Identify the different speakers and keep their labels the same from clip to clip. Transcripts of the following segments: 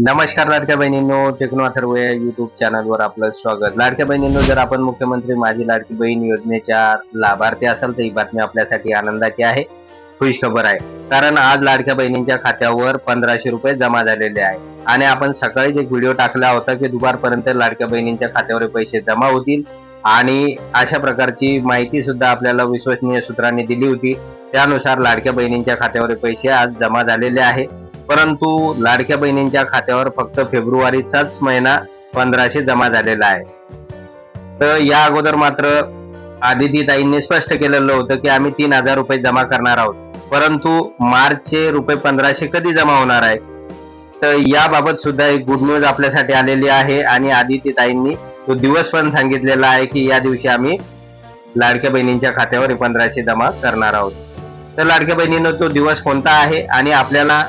Speaker 1: नमस्कार लाडक्या बहिणींनो टेक्नो अथर्व या युट्यूब चॅनलवर आपलं स्वागत. लाडक्या बहिणींनो जर आपण मुख्यमंत्री माझी लाडकी बहीण योजनेच्या लाभार्थी असाल तर ही बातमी आपल्यासाठी आनंदाची आहे खुश खबर आहे. कारण आज लाडक्या बहिणींच्या खात्यावर पंधराशे रुपये जमा झालेले आहे. आणि आपण सकाळीच एक व्हिडिओ टाकला होता की दुपारपर्यंत लाडक्या बहिणींच्या खात्यावर पैसे जमा होतील. आणि अशा प्रकारची माहिती सुद्धा आपल्याला विश्वसनीय सूत्रांनी दिली होती. त्यानुसार लाडक्या बहिणींच्या खात्यावर पैसे आज जमा झालेले आहे. परंतु लाडक्या बहिणींच्या खात्यावर फक्त फेब्रुवारीचाच महिना पंधराशे जमा झालेला आहे. तर या अगोदर मात्र आदिती ताईंनी स्पष्ट केलेलं होतं की आम्ही तीन हजार रुपये जमा करणार आहोत. परंतु मार्चचे रुपये पंधराशे कधी जमा होणार आहे तर याबाबत सुद्धा एक गुड न्यूज आपल्यासाठी आलेली आहे आणि आदिती ताईंनी तो दिवस पण सांगितलेला आहे की या दिवशी आम्ही लाडक्या बहिणींच्या खात्यावर पंधराशे जमा करणार आहोत. तर लाडक्या बहिणीनं तो दिवस कोणता आहे आणि आपल्याला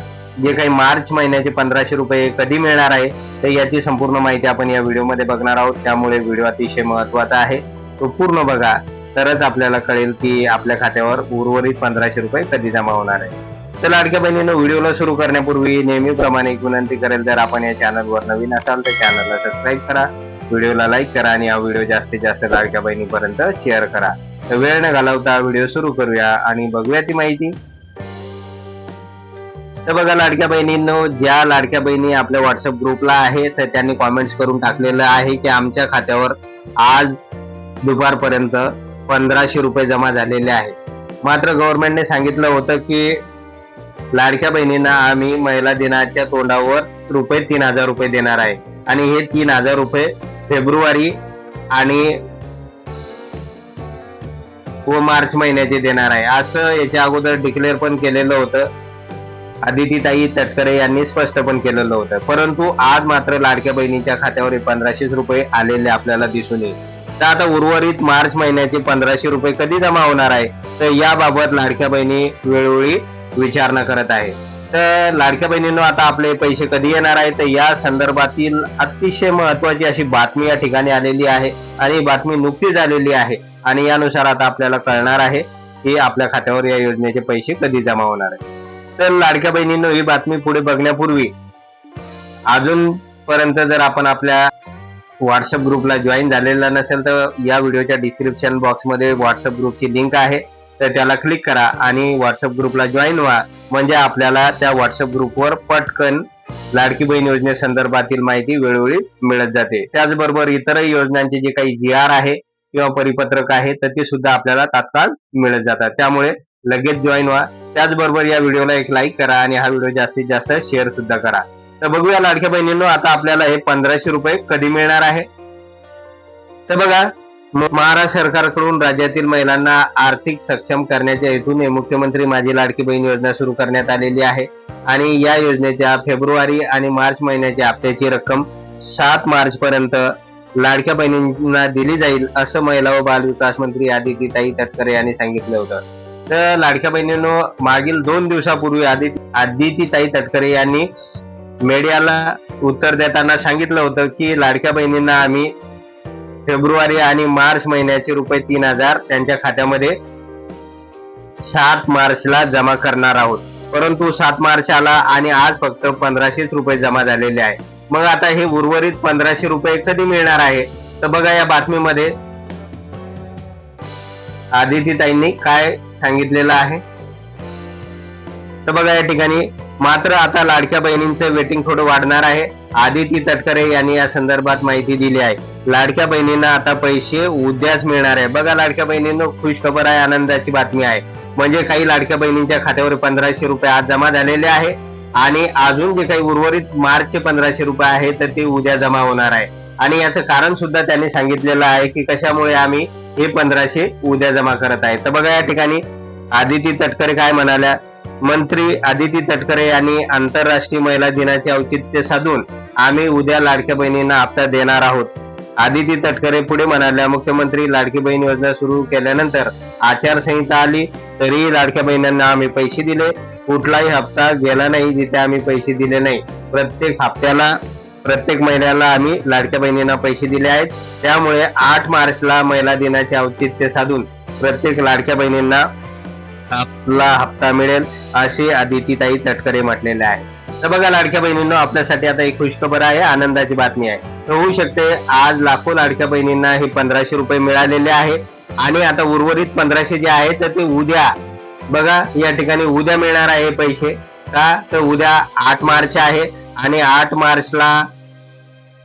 Speaker 1: जे काही मार्च महिन्याचे पंधराशे रुपये कधी मिळणार आहे तर याची संपूर्ण माहिती आपण या व्हिडिओमध्ये बघणार आहोत. त्यामुळे व्हिडिओ अतिशय महत्त्वाचा आहे. तो पूर्ण बघा. तरच आपल्याला कळेल की आपल्या खात्यावर उर्वरित पंधराशे रुपये कधी जमा होणार आहे तर लाडक्या बहिणीनं व्हिडिओला सुरू करण्यापूर्वी नेहमीप्रमाणे एक विनंती करेल जर आपण या चॅनलवर नवीन असाल तर चॅनलला सबस्क्राईब करा. व्हिडिओला लाईक करा आणि हा व्हिडिओ जास्तीत जास्त लाडक्या बहिणीपर्यंत शेअर करा. तर वेळ न घालवता व्हिडिओ सुरू करूया आणि बघूया ती माहिती. तर बघा लाडक्या बहिणींनो ज्या लाडक्या बहिणी आपल्या व्हॉट्सअप ग्रुपला आहे तर त्यांनी कॉमेंट्स करून टाकलेलं आहे की आमच्या खात्यावर आज दुपारपर्यंत पंधराशे रुपये जमा झालेले आहेत. मात्र गव्हर्नमेंटने सांगितलं होतं की लाडक्या बहिणींना आम्ही महिला दिनाच्या तोंडावर रुपये तीन हजार रुपये देणार आहे. आणि हे तीन हजार रुपये फेब्रुवारी आणि व मार्च महिन्याचे देणार आहे. असं याच्या अगोदर डिक्लेअर पण केलेलं होतं. आदितीताई तटकरे यांनी स्पष्ट पण केलेलं होतं. परंतु आज मात्र लाडक्या बहिणीच्या खात्यावर पंधराशेच पंधराशे रुपये आलेले आपल्याला दिसून येईल. तर आता उर्वरित मार्च महिन्याचे पंधराशे रुपये कधी जमा होणार आहे? तर याबाबत लाडक्या बहिणी वेळोवेळी विचारणा करत आहे तर लाडक्या बहिणींनो आता आपले पैसे कधी येणार आहे तर या संदर्भातील अतिशय महत्वाची अशी बातमी या ठिकाणी आलेली आहे आणि बातमी नुकतीच आलेली आहे आणि यानुसार आता आपल्याला कळणार आहे की आपल्या खात्यावर या योजनेचे पैसे कधी जमा होणार आहे तर लाडक्या बहिणींनो ही बातमी पुढे बघण्यापूर्वी अजूनपर्यंत जर आपण आपल्या व्हॉट्सअप ग्रुपला जॉईन झालेला नसेल तर या व्हिडिओच्या डिस्क्रिप्शन बॉक्समध्ये व्हॉट्सअप ग्रुपची लिंक आहे. तर त्याला क्लिक करा आणि व्हॉट्सअप ग्रुपला जॉईन व्हा. म्हणजे आपल्याला त्या व्हॉट्सअप ग्रुपवर पटकन लाडकी बहीण योजनेसंदर्भातील माहिती वेळोवेळी मिळत जाते. त्याचबरोबर इतरही योजनांचे जे काही जी आर आहे किंवा परिपत्रक आहे तर ते सुद्धा आपल्याला तात्काळ मिळत जातात. त्यामुळे लगेच जॉईन व्हा. त्याचबरोबर या व्हिडिओला एक लाईक करा आणि हा व्हिडिओ जास्तीत जास्त शेअर सुद्धा करा. तर बघूया लाडक्या बहिणींनो आता आपल्याला हे पंधराशे रुपये कधी मिळणार आहे? तर बघा महाराष्ट्र सरकारकडून राज्यातील महिलांना आर्थिक सक्षम करण्याच्या हेतूने मुख्यमंत्री माझी लाडकी बहीण योजना सुरू करण्यात आलेली आहे. आणि या योजनेच्या फेब्रुवारी आणि मार्च महिन्याच्या हप्त्याची रक्कम सात मार्च पर्यंत लाडक्या बहिणींना दिली जाईल असं महिला व बाल विकास मंत्री आदितीताई तटकरे यांनी सांगितलं होतं. तर लाडक्या बहिणीनो मागील दोन दिवसापूर्वी आदिती ताई तटकरे यांनी मीडियाला उत्तर देताना सांगितलं होतं की लाडक्या बहिणींना आम्ही फेब्रुवारी आणि मार्च महिन्याचे रुपये तीन हजार त्यांच्या खात्यामध्ये सात मार्चला जमा करणार आहोत. परंतु सात मार्च आला आणि आज फक्त पंधराशेच रुपये जमा झालेले आहे. मग आता हे उर्वरित पंधराशे रुपये कधी मिळणार आहे? तर बघा या बातमीमध्ये आदितीताईंनी काय सांगितलेलं आहे. तर बघा या ठिकाणी मात्र आता लाडक्या बहिणींचं वेटिंग थोडं वाढणार आहे. आदिती तटकरे यांनी या संदर्भात माहिती दिली आहे. लाडक्या बहिणींना आता पैसे उद्याच मिळणार आहे. बघा लाडक्या बहिणींना खुश खबर आहे आनंदाची बातमी आहे. म्हणजे काही लाडक्या बहिणींच्या खात्यावर पंधराशे रुपये आज जमा झालेले आहे आणि अजून जे काही उर्वरित मार्चचे पंधराशे रुपये आहे तर ते उद्या जमा होणार आहे. आणि याचं कारण सुद्धा त्यांनी सांगितलेलं आहे की कशामुळे आम्ही हे पंधराशे उद्या जमा करत आहे. तर बघा या ठिकाणी आदिती तटकरे काय म्हणाल्या? मंत्री आदिती तटकरे यांनी आंतरराष्ट्रीय महिला दिनाचे औचित्य साधून आम्ही उद्या लाडक्या बहिणींना हप्ता देणार आहोत. आदिती तटकरे पुढे म्हणाल्या मुख्यमंत्री लाडकी बहीण योजना सुरू केल्यानंतर आचारसंहिता आली तरीही लाडक्या बहिणींना आम्ही पैसे दिले. कुठलाही हप्ता गेला नाही जिथे आम्ही पैसे दिले नाही. प्रत्येक हप्त्याला प्रत्येक महिन्याला आम्ही लाडक्या बहिणींना पैसे दिले आहेत. त्यामुळे आठ मार्चला महिला दिनाचे औचित्य साधून प्रत्येक लाडक्या बहिणींना आपला हप्ता मिळेल असे आदितीताई तटकरे म्हटलेले आहे. तर बघा लाडक्या बहिणींना आपल्यासाठी आता एक खुशखबर आहे आनंदाची बातमी आहे. तर होऊ शकते आज लाखो लाडक्या बहिणींना हे पंधराशे रुपये मिळालेले आहे. आणि आता उर्वरित पंधराशे जे आहे तर ते उद्या बघा या ठिकाणी उद्या मिळणार आहे पैसे. का? तर उद्या आठ मार्च आहे. आणि आठ मार्चला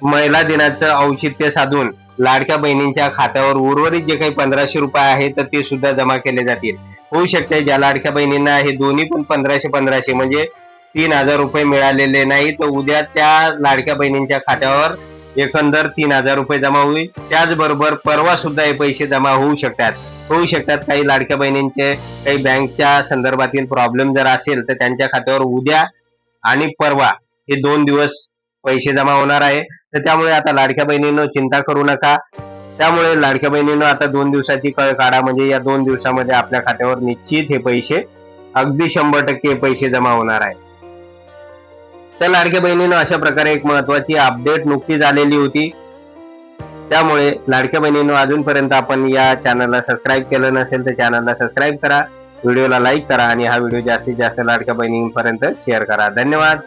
Speaker 1: महिला दिनाचं औचित्य साधून लाडक्या बहिणींच्या खात्यावर उर्वरित जे काही पंधराशे रुपये आहे तर ते सुद्धा जमा केले जातील. होऊ शकते ज्या लाडक्या बहिणींना हे दोन्ही पण पंधराशे पंधराशे म्हणजे तीन हजार रुपये मिळालेले नाही तर उद्या त्या लाडक्या बहिणींच्या खात्यावर एकंदर तीन हजार रुपये जमा होईल. त्याचबरोबर परवा सुद्धा हे पैसे जमा होऊ शकतात. होऊ शकतात काही लाडक्या बहिणींचे काही बँकच्या संदर्भातील प्रॉब्लेम जर असेल तर त्यांच्या खात्यावर उद्या आणि परवा हे दोन दिवस पैसे जमा होणार आहे. तर त्यामुळे आता लाडक्या बहिणीनं चिंता करू नका. त्यामुळे लाडक्या बहिणीनं आता दोन दिवसाची कळ काढा म्हणजे या दोन दिवसामध्ये आपल्या खात्यावर निश्चित हे पैसे अगदी शंभर टक्के पैसे जमा होणार आहे. तर लाडक्या बहिणीनं अशा प्रकारे एक महत्वाची अपडेट नुकतीच आलेली होती. त्यामुळे लाडक्या बहिणीनं अजूनपर्यंत आपण या चॅनलला सबस्क्राईब केलं नसेल तर चॅनलला सबस्क्राईब करा. व्हिडिओला लाईक करा आणि हा व्हिडिओ जास्तीत जास्त लाडक्या बहिणींपर्यंत शेअर करा. धन्यवाद.